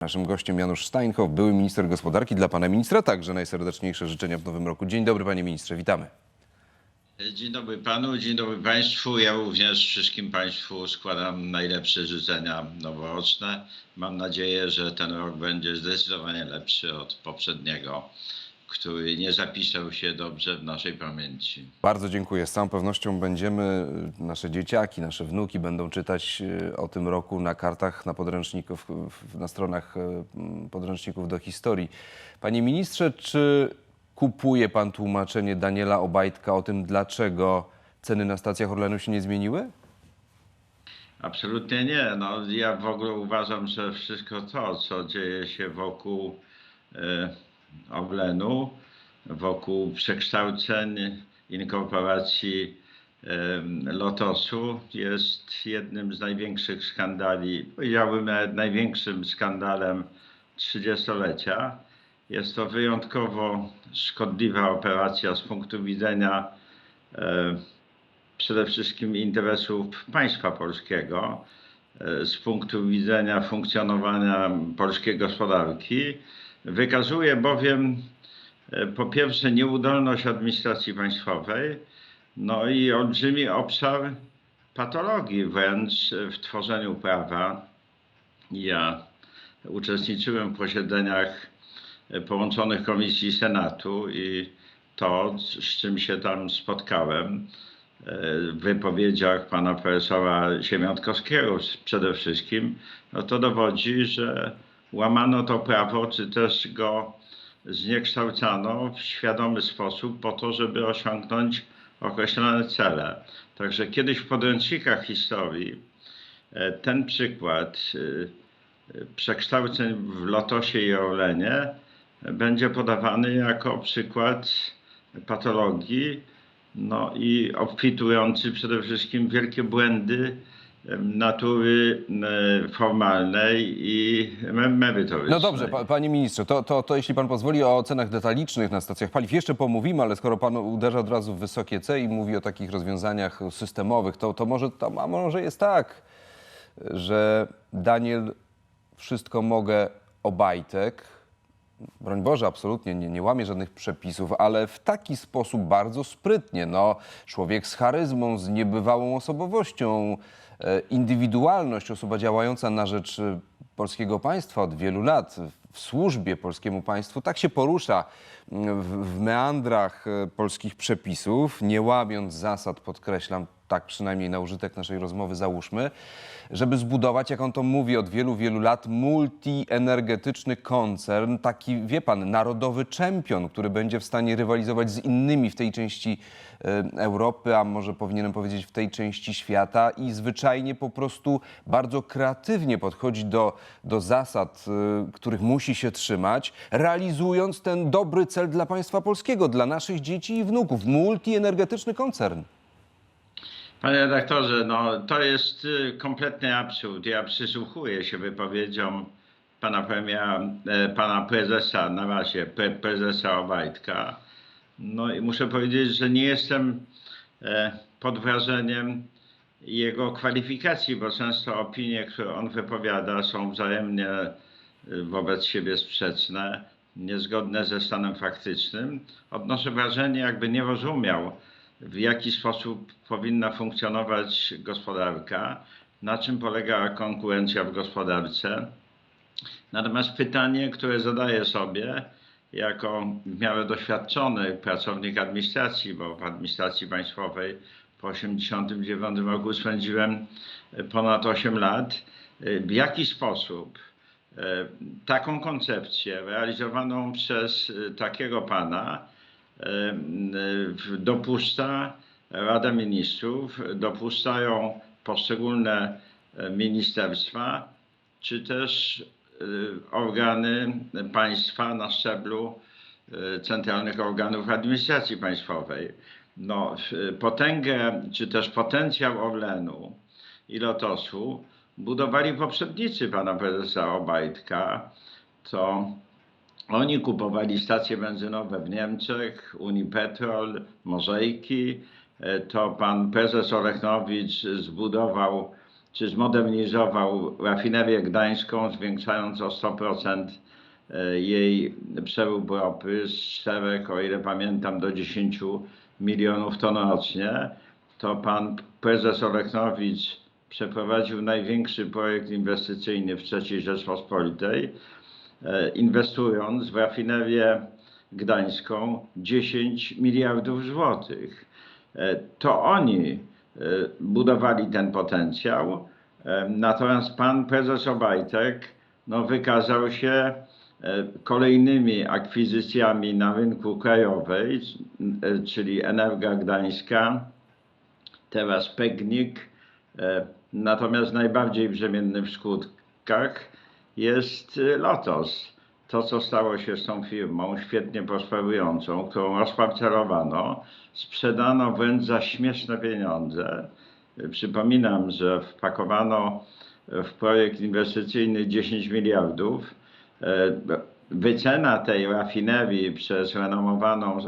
Naszym gościem Janusz Steinhoff, były minister gospodarki. Dla pana ministra także najserdeczniejsze życzenia w nowym roku. Dzień dobry panie ministrze, witamy. Dzień dobry panu, dzień dobry państwu. Ja również wszystkim państwu składam najlepsze życzenia noworoczne. Mam nadzieję, że ten rok będzie zdecydowanie lepszy od poprzedniego, który nie zapisał się dobrze w naszej pamięci. Bardzo dziękuję. Z całą pewnością będziemy, y, nasze dzieciaki, nasze wnuki będą czytać y, o tym roku na kartach, na podręczników, na stronach y, podręczników do historii. Panie ministrze, czy kupuje pan tłumaczenie Daniela Obajtka o tym, dlaczego ceny na stacjach Orlenu się nie zmieniły? Absolutnie nie. No, ja w ogóle uważam, że wszystko to, co dzieje się wokół e, Orlenu, wokół przekształceń, inkorporacji Lotosu jest jednym z największych skandali, powiedziałbym nawet największym skandalem trzydziestolecia. Jest to wyjątkowo szkodliwa operacja z punktu widzenia e, przede wszystkim interesów państwa polskiego e, z punktu widzenia funkcjonowania polskiej gospodarki. Wykazuje bowiem e, po pierwsze nieudolność administracji państwowej, no i olbrzymi obszar patologii wręcz w tworzeniu prawa. Ja uczestniczyłem w posiedzeniach e, połączonych komisji Senatu i to, z czym się tam spotkałem, w wypowiedziach pana profesora Siemiątkowskiego przede wszystkim, no to dowodzi, że łamano to prawo, czy też go zniekształcano w świadomy sposób po to, żeby osiągnąć określone cele. Także kiedyś w podręcznikach historii e, ten przykład e, e, przekształceń w Lotosie i Orlenie będzie podawany jako przykład patologii, no i obfitujący przede wszystkim wielkie błędy natury e, formalnej i me- merytorycznej. No dobrze, pa, panie ministrze, to, to, to jeśli pan pozwoli o cenach detalicznych na stacjach paliw jeszcze pomówimy, ale skoro pan uderza od razu w wysokie C i mówi o takich rozwiązaniach systemowych, to, to może, to, a może jest tak, że Daniel wszystko mogę Obajtek, broń Boże, absolutnie nie, nie łamie żadnych przepisów, ale w taki sposób bardzo sprytnie. No, człowiek z charyzmą, z niebywałą osobowością, indywidualność, osoba działająca na rzecz e, polskiego państwa od wielu lat, w służbie polskiemu państwu, tak się porusza w, w meandrach e, polskich przepisów, nie łamiąc zasad, podkreślam, tak przynajmniej na użytek naszej rozmowy załóżmy, żeby zbudować, jak on to mówi od wielu, wielu lat, multienergetyczny koncern, taki, wie pan, narodowy czempion, który będzie w stanie rywalizować z innymi w tej części e, Europy, a może powinienem powiedzieć w tej części świata i zwyczajnie po prostu bardzo kreatywnie podchodzi do, do zasad, e, których musi się trzymać, realizując ten dobry cel dla państwa polskiego, dla naszych dzieci i wnuków. Multienergetyczny koncern. Panie redaktorze, no to jest y, kompletny absurd. Ja przysłuchuję się wypowiedziom pana premiera, e, pana prezesa, na razie pre, prezesa Obajtka. No i muszę powiedzieć, że nie jestem e, pod wrażeniem jego kwalifikacji, bo często opinie, które on wypowiada, są wzajemnie y, wobec siebie sprzeczne, niezgodne ze stanem faktycznym. Odnoszę wrażenie, jakby nie rozumiał, w jaki sposób powinna funkcjonować gospodarka, na czym polega konkurencja w gospodarce. Natomiast pytanie, które zadaję sobie jako w miarę doświadczony pracownik administracji, bo w administracji państwowej po 1989 roku spędziłem ponad 8 lat, w jaki sposób e, taką koncepcję realizowaną przez e, takiego pana dopuszcza Rada Ministrów, dopuszczają poszczególne e, ministerstwa, czy też e, organy państwa na szczeblu e, centralnych organów administracji państwowej. No, potęgę, czy też potencjał Orlenu i Lotosu budowali poprzednicy pana prezesa Obajtka, to oni kupowali stacje benzynowe w Niemczech, Unipetrol, Morzejki. E, To pan prezes Orechnowicz zbudował czy zmodernizował rafinerię gdańską, zwiększając o 100% e, jej przerób ropy z 4, o ile pamiętam, do 10 milionów ton rocznie, to pan prezes Olechnowicz przeprowadził największy projekt inwestycyjny w III Rzeczpospolitej, inwestując w rafinerię gdańską 10 miliardów złotych. E, To oni e, budowali ten potencjał, e, natomiast pan prezes Obajtek no, wykazał się e, kolejnymi akwizycjami na rynku krajowej, e, czyli Energa Gdańska, teraz Pegnik, e, natomiast najbardziej brzemienny w skutkach jest e, Lotos. To, co stało się z tą firmą, świetnie prosperującą, którą rozparcelowano, sprzedano wręcz za śmieszne pieniądze. E, Przypominam, że wpakowano w projekt inwestycyjny 10 miliardów. Wycena tej rafinerii przez renomowaną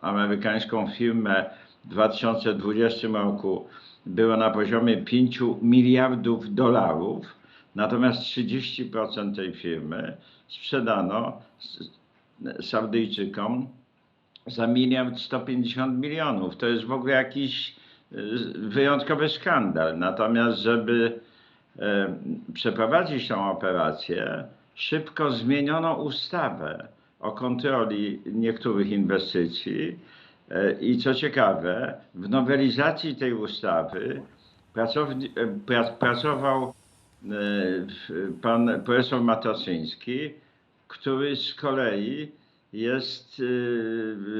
amerykańską firmę w 2020 roku była na poziomie 5 miliardów dolarów, natomiast 30% tej firmy sprzedano Saudyjczykom za miliard 150 milionów. To jest w ogóle jakiś y, wyjątkowy skandal. Natomiast, żeby e, przeprowadzić tą operację, szybko zmieniono ustawę o kontroli niektórych inwestycji. E, I co ciekawe, w nowelizacji tej ustawy pracowni- pra- pracował pan profesor Matoczyński, który z kolei jest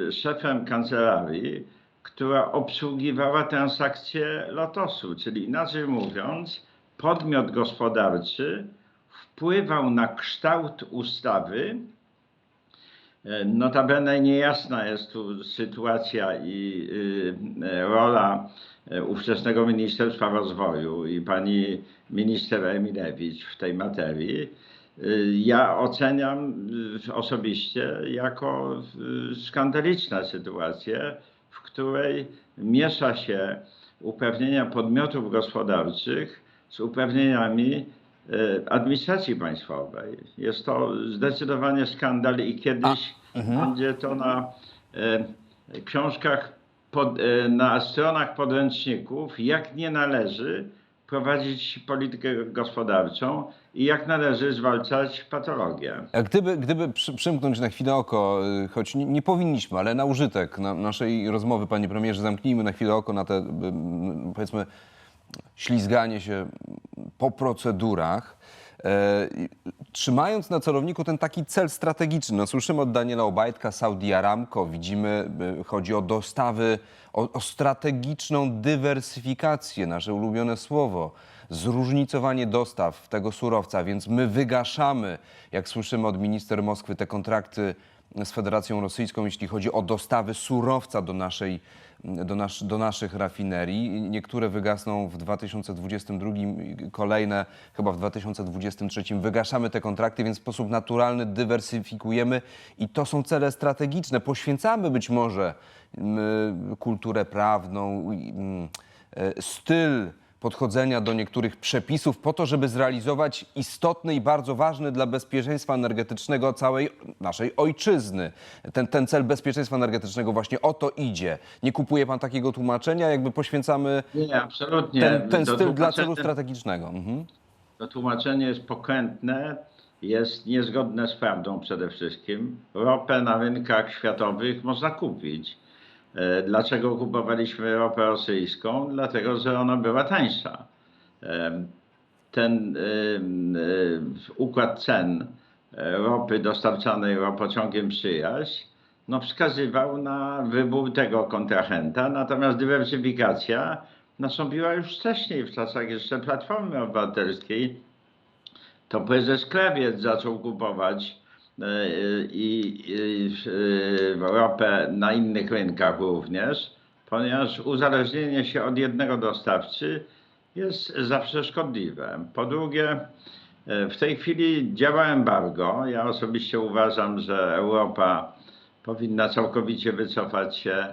e, szefem kancelarii, która obsługiwała transakcje Lotosu, czyli inaczej mówiąc, podmiot gospodarczy wpływał na kształt ustawy. E, Notabene niejasna jest tu sytuacja i e, rola e, ówczesnego Ministerstwa Rozwoju i pani minister Emilewicz w tej materii. Y, Ja oceniam osobiście jako y, skandaliczna sytuację, w której miesza się uprawnienia podmiotów gospodarczych z uprawnieniami e, administracji państwowej. Jest to zdecydowanie skandal i kiedyś będzie to na e, książkach, pod, e, na stronach podręczników, jak nie należy prowadzić politykę gospodarczą i jak należy zwalczać patologię. A Gdyby, gdyby przy, przymknąć na chwilę oko, y, choć nie, nie powinniśmy, ale na użytek na, naszej rozmowy, panie premierze, zamknijmy na chwilę oko na te, y, powiedzmy, ślizganie się po procedurach. E, Trzymając na celowniku ten taki cel strategiczny, no słyszymy od Daniela Obajtka, Saudi Aramco, widzimy, y, chodzi o dostawy, o, o strategiczną dywersyfikację, nasze ulubione słowo, zróżnicowanie dostaw tego surowca, więc my wygaszamy, jak słyszymy od minister Moskwy, te kontrakty z Federacją Rosyjską, jeśli chodzi o dostawy surowca do, naszej, do, nasz, do naszych rafinerii. Niektóre wygasną w 2022, kolejne chyba w 2023. Wygaszamy te kontrakty, więc w sposób naturalny dywersyfikujemy i to są cele strategiczne. Poświęcamy być może mm, kulturę prawną, mm, e, styl podchodzenia do niektórych przepisów po to, żeby zrealizować istotny i bardzo ważny dla bezpieczeństwa energetycznego całej naszej ojczyzny. Ten, ten cel bezpieczeństwa energetycznego właśnie o to idzie. Nie kupuje pan takiego tłumaczenia, jakby poświęcamy Nie, absolutnie. ten, ten styl dla celu strategicznego. Mhm. To tłumaczenie jest pokrętne, jest niezgodne z prawdą przede wszystkim. Ropę na rynkach światowych można kupić. E, Dlaczego kupowaliśmy ropę rosyjską? Dlatego, że ona była tańsza. E, Ten e, układ cen ropy dostarczanej ropociągiem Przyjaźń no, wskazywał na wybór tego kontrahenta, natomiast dywersyfikacja nastąpiła już wcześniej, w czasach jeszcze Platformy Obywatelskiej. To prezes Klewiec zaczął kupować i, i e, ropę na innych rynkach również, ponieważ uzależnienie się od jednego dostawcy jest zawsze szkodliwe. Po drugie, e, w tej chwili działa embargo. Ja osobiście uważam, że Europa powinna całkowicie wycofać się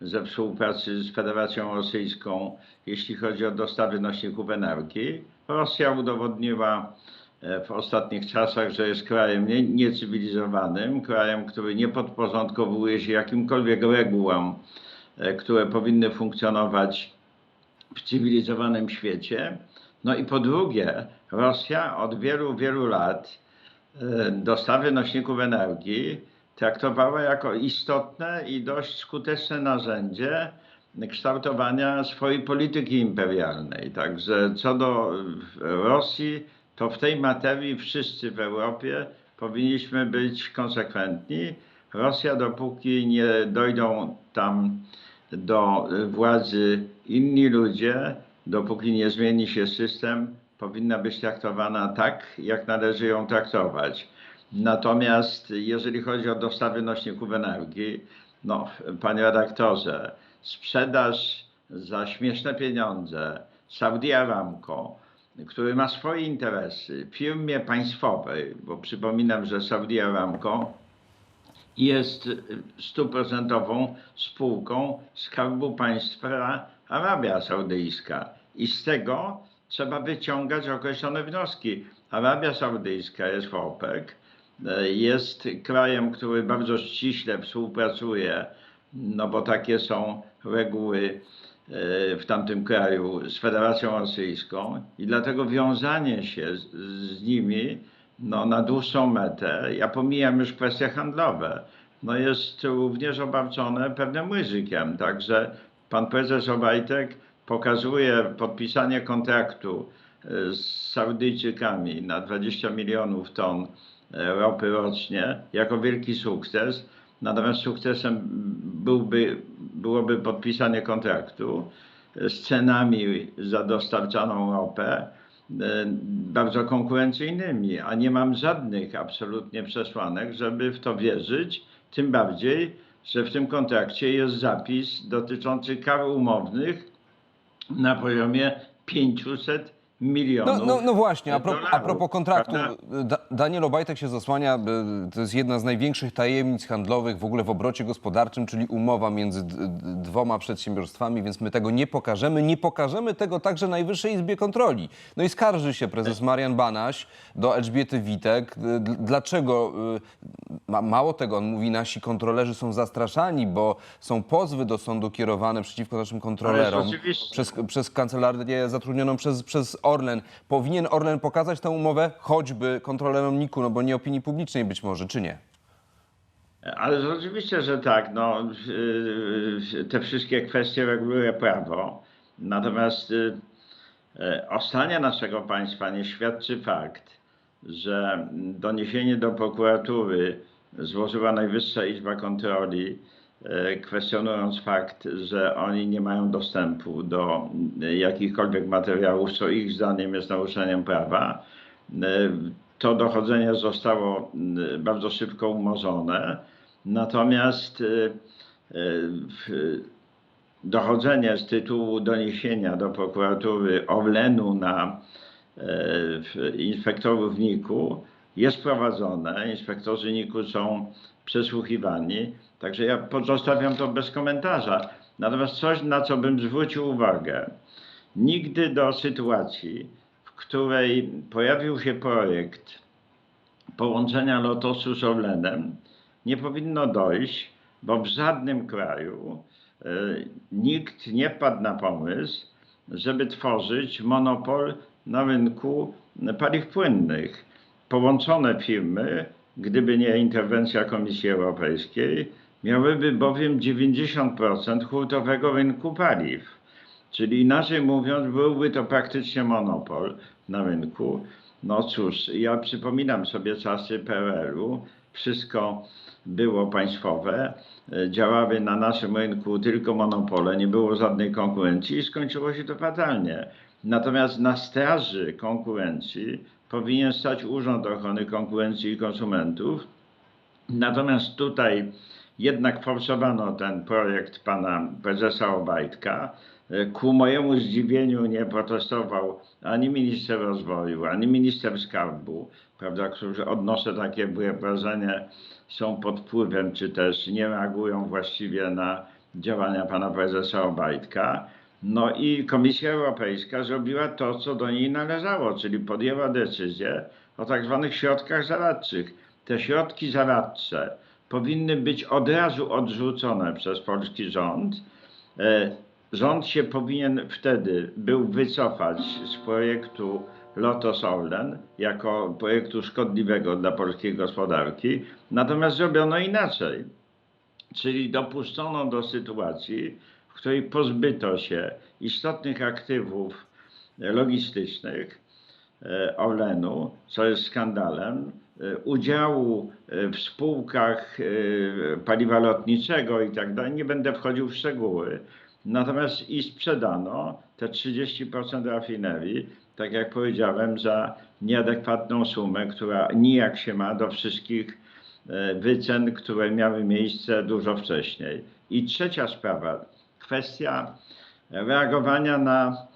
ze współpracy z Federacją Rosyjską, jeśli chodzi o dostawy nośników energii. Rosja udowodniła e, w ostatnich czasach, że jest krajem nie- niecywilizowanym, krajem, który nie podporządkowuje się jakimkolwiek regułom, e, które powinny funkcjonować w cywilizowanym świecie. No i po drugie, Rosja od wielu, wielu lat e, dostawy nośników energii traktowała jako istotne i dość skuteczne narzędzie kształtowania swojej polityki imperialnej. Także co do e, Rosji, to w tej materii wszyscy w Europie powinniśmy być konsekwentni. Rosja, dopóki nie dojdą tam do władzy inni ludzie, dopóki nie zmieni się system, powinna być traktowana tak, jak należy ją traktować. Natomiast jeżeli chodzi o dostawy nośników energii, no, panie redaktorze, sprzedaż za śmieszne pieniądze Saudi Aramco, który ma swoje interesy, firmie państwowej, bo przypominam, że Saudi Aramco jest stuprocentową spółką Skarbu Państwa Arabia Saudyjska. I z tego trzeba wyciągać określone wnioski. Arabia Saudyjska jest w OPEC, e, jest krajem, który bardzo ściśle współpracuje, no bo takie są reguły w tamtym kraju z Federacją Rosyjską i dlatego wiązanie się z, z nimi no, na dłuższą metę, ja pomijam już kwestie handlowe, no jest również obarczone pewnym ryzykiem. Także pan prezes Obajtek pokazuje podpisanie kontraktu e, z Saudyjczykami na 20 milionów ton e, ropy rocznie jako wielki sukces. Natomiast sukcesem byłby, byłoby podpisanie kontraktu z cenami za dostarczaną ropę e, bardzo konkurencyjnymi, a nie mam żadnych absolutnie przesłanek, żeby w to wierzyć, tym bardziej, że w tym kontrakcie jest zapis dotyczący kar umownych na poziomie 500 No, milionów no, no właśnie, a, pro, a propos kontraktu, da, Daniel Obajtek się zasłania, to jest jedna z największych tajemnic handlowych w ogóle w obrocie gospodarczym, czyli umowa między dwoma przedsiębiorstwami, więc my tego nie pokażemy. Nie pokażemy tego także Najwyższej Izbie Kontroli. No i skarży się prezes Marian Banaś do Elżbiety Witek. Y, Dlaczego? y, Ma, mało tego, on mówi, nasi kontrolerzy są zastraszani, bo są pozwy do sądu kierowane przeciwko naszym kontrolerom przez, przez kancelarię zatrudnioną przez, przez Orlen. Powinien Orlen pokazać tę umowę choćby kontrolerom NIK-u, no bo nie opinii publicznej być może, czy nie? Ale oczywiście, że tak. No, yy, te wszystkie kwestie reguluje prawo. Natomiast yy, yy, o stanie naszego państwa nie świadczy fakt, że doniesienie do prokuratury złożyła Najwyższa Izba Kontroli, kwestionując fakt, że oni nie mają dostępu do yy, jakichkolwiek materiałów, co ich zdaniem jest naruszeniem prawa. Yy, To dochodzenie zostało bardzo szybko umorzone. Natomiast dochodzenie z tytułu doniesienia do prokuratury Orlenu na e, inspektorów NIK-u jest prowadzone. Inspektorzy NIK-u są przesłuchiwani. Także ja pozostawiam to bez komentarza. Natomiast coś, na co bym zwrócił uwagę. Nigdy do sytuacji, w której pojawił się projekt połączenia Lotosu z Orlenem nie powinno dojść, bo w żadnym kraju e, nikt nie padł na pomysł, żeby tworzyć monopol na rynku paliw płynnych. Połączone firmy, gdyby nie interwencja Komisji Europejskiej, miałyby bowiem 90% hurtowego rynku paliw. Czyli inaczej mówiąc, byłby to praktycznie monopol na rynku. No cóż, ja przypominam sobie czasy PRL-u. Wszystko było państwowe. Działały na naszym rynku tylko monopole, nie było żadnej konkurencji i skończyło się to fatalnie. Natomiast na straży konkurencji powinien stać Urząd Ochrony Konkurencji i Konsumentów, Natomiast tutaj jednak forsowano ten projekt pana prezesa Obajtka. E, Ku mojemu zdziwieniu nie protestował ani minister rozwoju, ani minister skarbu, prawda, którzy odnoszę takie wrażenie, są pod wpływem, czy też nie reagują właściwie na działania pana prezesa Obajtka. No i Komisja Europejska zrobiła to, co do niej należało, czyli podjęła decyzję o tak zwanych środkach zaradczych. Te środki zaradcze powinny być od razu odrzucone przez polski rząd. E, Rząd się powinien wtedy był wycofać z projektu Lotos Orlen jako projektu szkodliwego dla polskiej gospodarki. Natomiast zrobiono inaczej. Czyli dopuszczono do sytuacji, w której pozbyto się istotnych aktywów logistycznych e, Orlenu, co jest skandalem, udziału e, w spółkach e, paliwa lotniczego i tak dalej. Nie będę wchodził w szczegóły. Natomiast i sprzedano te 30% rafinerii, tak jak powiedziałem, za nieadekwatną sumę, która nijak się ma do wszystkich e, wycen, które miały miejsce dużo wcześniej. I trzecia sprawa, kwestia reagowania na e, e,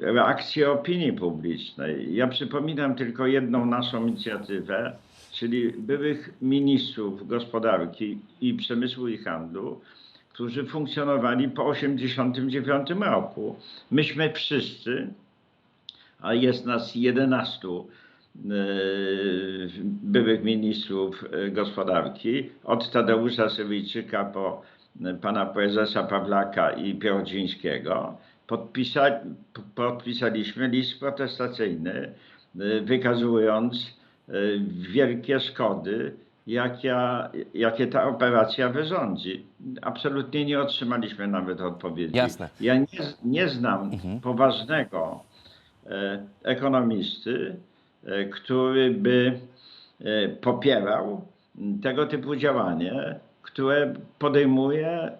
reakcję opinii publicznej. Ja przypominam tylko jedną naszą inicjatywę, czyli byłych ministrów gospodarki i przemysłu i handlu, którzy funkcjonowali po 1989 roku. Myśmy wszyscy, a jest nas 11 e, byłych ministrów e, gospodarki, od Tadeusza Sywijczyka po e, pana prezesa Pawlaka i Pierodzińskiego, podpisa, podpisaliśmy list protestacyjny, e, wykazując e, wielkie szkody, jakia, jakie ta operacja wyrządzi. Absolutnie nie otrzymaliśmy nawet odpowiedzi. Jasne. Ja nie, nie znam poważnego e, ekonomisty, który by popierał tego typu działanie, które podejmuje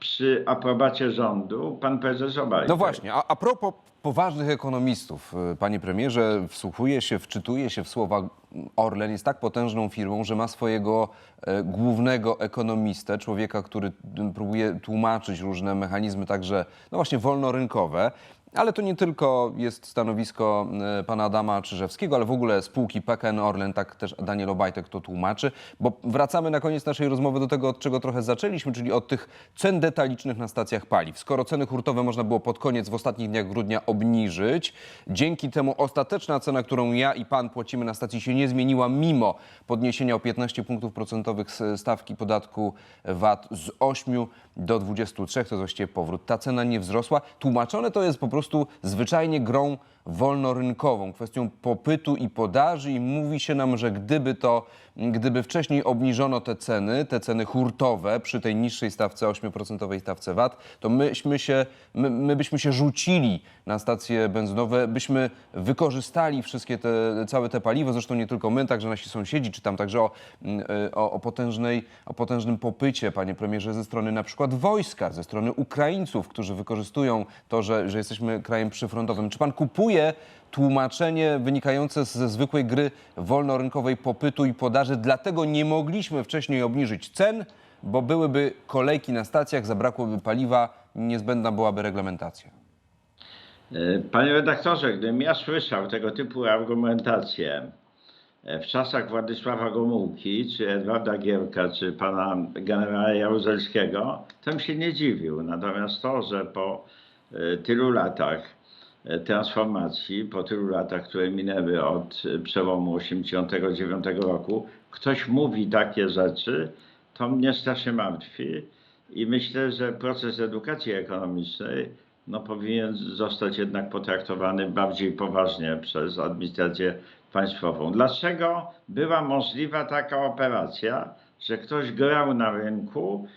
przy aprobacie rządu pan prezes Obajtek. No właśnie, a, a propos poważnych ekonomistów, y, panie premierze, wsłuchuje się, wczytuje się w słowa Orlen jest tak potężną firmą, że ma swojego e, głównego ekonomistę, człowieka, który próbuje tłumaczyć różne mechanizmy, także no właśnie wolnorynkowe. Ale to nie tylko jest stanowisko e, pana Adama Czyżewskiego, ale w ogóle spółki PKN Orlen, tak też Daniel Obajtek to tłumaczy, bo wracamy na koniec naszej rozmowy do tego, od czego trochę zaczęliśmy, czyli od tych cen detalicznych na stacjach paliw. Skoro ceny hurtowe można było pod koniec w ostatnich dniach grudnia obniżyć, dzięki temu ostateczna cena, którą ja i pan płacimy na stacji się nie zmieniła, mimo podniesienia o 15 punktów procentowych stawki podatku VAT z 8 do 23, to jest właściwie powrót. Ta cena nie wzrosła. Tłumaczone to jest po prostu zwyczajnie grą wolnorynkową, kwestią popytu i podaży i mówi się nam, że gdyby to, gdyby wcześniej obniżono te ceny, te ceny hurtowe przy tej niższej stawce, 8% stawce VAT, to myśmy się, my, my byśmy się rzucili na stacje benzynowe, byśmy wykorzystali wszystkie te, całe te paliwo, zresztą nie tylko my, także nasi sąsiedzi, czy tam także o, mm, y, o, o, potężnej, o potężnym popycie, panie premierze, ze strony na przykład wojska, ze strony Ukraińców, którzy wykorzystują to, że, że jesteśmy krajem przyfrontowym. Czy pan kupuje tłumaczenie wynikające ze zwykłej gry wolnorynkowej popytu i podaży, dlatego nie mogliśmy wcześniej obniżyć cen, bo byłyby kolejki na stacjach, zabrakłoby paliwa, niezbędna byłaby reglamentacja. E, Panie redaktorze, gdybym ja słyszał tego typu argumentacje e, w czasach Władysława Gomułki, czy Edwarda Gierka, czy pana generała Jaruzelskiego, to bym się nie dziwił. Natomiast to, że po e, tylu latach transformacji, po tylu latach, które minęły od e, przełomu 1989 roku, ktoś mówi takie rzeczy, to mnie strasznie martwi. I myślę, że proces edukacji ekonomicznej no, powinien zostać jednak potraktowany bardziej poważnie przez administrację państwową. Dlaczego była możliwa taka operacja, że ktoś grał na rynku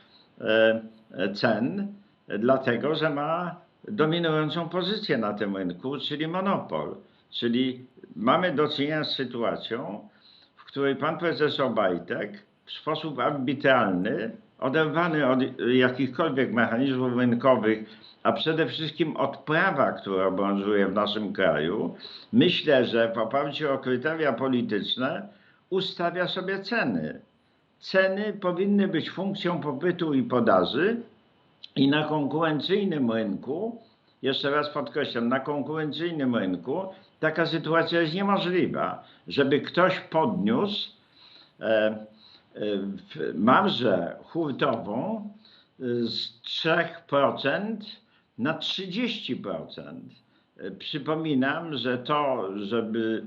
e, e, cen, e, dlatego że ma dominującą pozycję na tym rynku, czyli monopol. Czyli mamy do czynienia z sytuacją, w której pan prezes Obajtek w sposób arbitralny, oderwany od jakichkolwiek mechanizmów rynkowych, a przede wszystkim od prawa, które obowiązuje w naszym kraju, myślę, że w oparciu o kryteria polityczne ustawia sobie ceny. Ceny powinny być funkcją popytu i podaży i na konkurencyjnym rynku, jeszcze raz podkreślam, na konkurencyjnym rynku taka sytuacja jest niemożliwa, żeby ktoś podniósł e, e, marżę hurtową z 3% na 30%. E, Przypominam, że to, żeby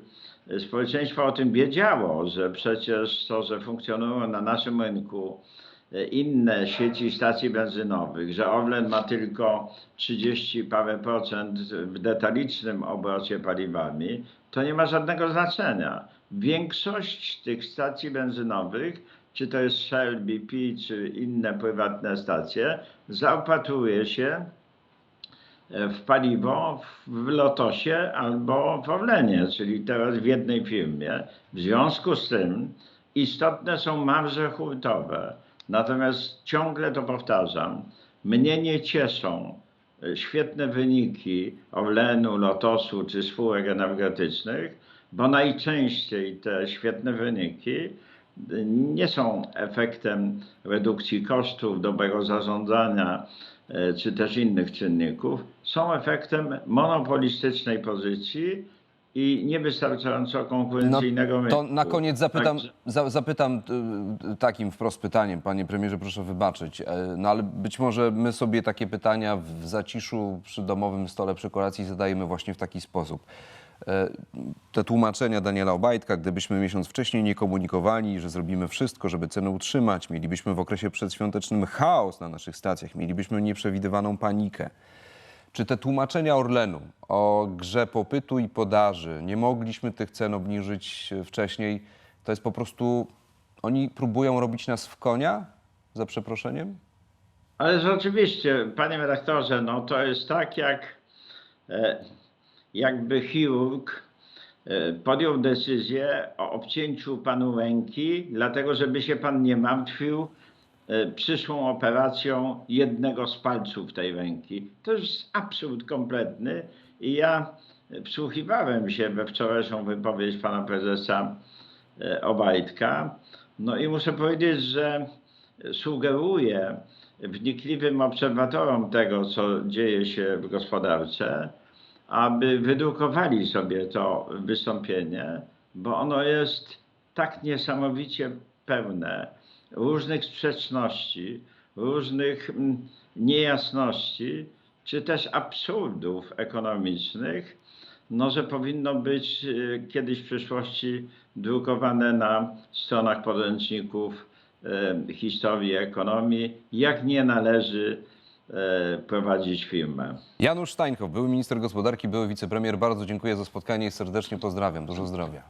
społeczeństwo o tym wiedziało, że przecież to, że funkcjonują na naszym rynku e, inne sieci stacji benzynowych, że Orlen ma tylko 30 parę procent w detalicznym obrocie paliwami, to nie ma żadnego znaczenia. Większość tych stacji benzynowych, czy to jest Shell, BP, czy inne prywatne stacje, zaopatruje się e, w paliwo w Lotosie albo w Orlenie, czyli teraz w jednej firmie. W związku z tym istotne są marże hurtowe. Natomiast ciągle to powtarzam, mnie nie cieszą e, świetne wyniki Orlenu, Lotosu czy spółek energetycznych, bo najczęściej te świetne wyniki nie są efektem redukcji kosztów, dobrego zarządzania e, czy też innych czynników, są efektem monopolistycznej pozycji i niewystarczająco konkurencyjnego No, to na koniec zapytam, Także- za, zapytam y, takim wprost pytaniem, panie premierze, proszę wybaczyć, e, no ale być może my sobie takie pytania w zaciszu przy domowym stole przy kolacji zadajemy właśnie w taki sposób. E, Te tłumaczenia Daniela Obajtka, gdybyśmy miesiąc wcześniej nie komunikowali, że zrobimy wszystko, żeby cenę utrzymać, mielibyśmy w okresie przedświątecznym chaos na naszych stacjach, mielibyśmy nieprzewidywaną panikę. Czy te tłumaczenia Orlenu o grze popytu i podaży, nie mogliśmy tych cen obniżyć e, wcześniej, to jest po prostu, oni próbują robić nas w konia, za przeproszeniem? Ale rzeczywiście, panie redaktorze, no to jest tak jak e, jakby chirurg e, podjął decyzję o obcięciu panu ręki, dlatego żeby się pan nie martwił przyszłą operacją jednego z palców tej ręki. To jest absurd kompletny i ja wsłuchiwałem się we wczorajszą wypowiedź pana prezesa e, Obajtka. No i muszę powiedzieć, że sugeruje wnikliwym obserwatorom tego, co dzieje się w gospodarce, aby wydrukowali sobie to wystąpienie, bo ono jest tak niesamowicie pełne różnych sprzeczności, różnych mm, niejasności, czy też absurdów ekonomicznych, no, że powinno być y, kiedyś w przyszłości drukowane na stronach podręczników e, historii ekonomii, jak nie należy e, prowadzić firmę. Janusz Steinhoff, były minister gospodarki, były wicepremier, bardzo dziękuję za spotkanie i serdecznie pozdrawiam. Dużo zdrowia.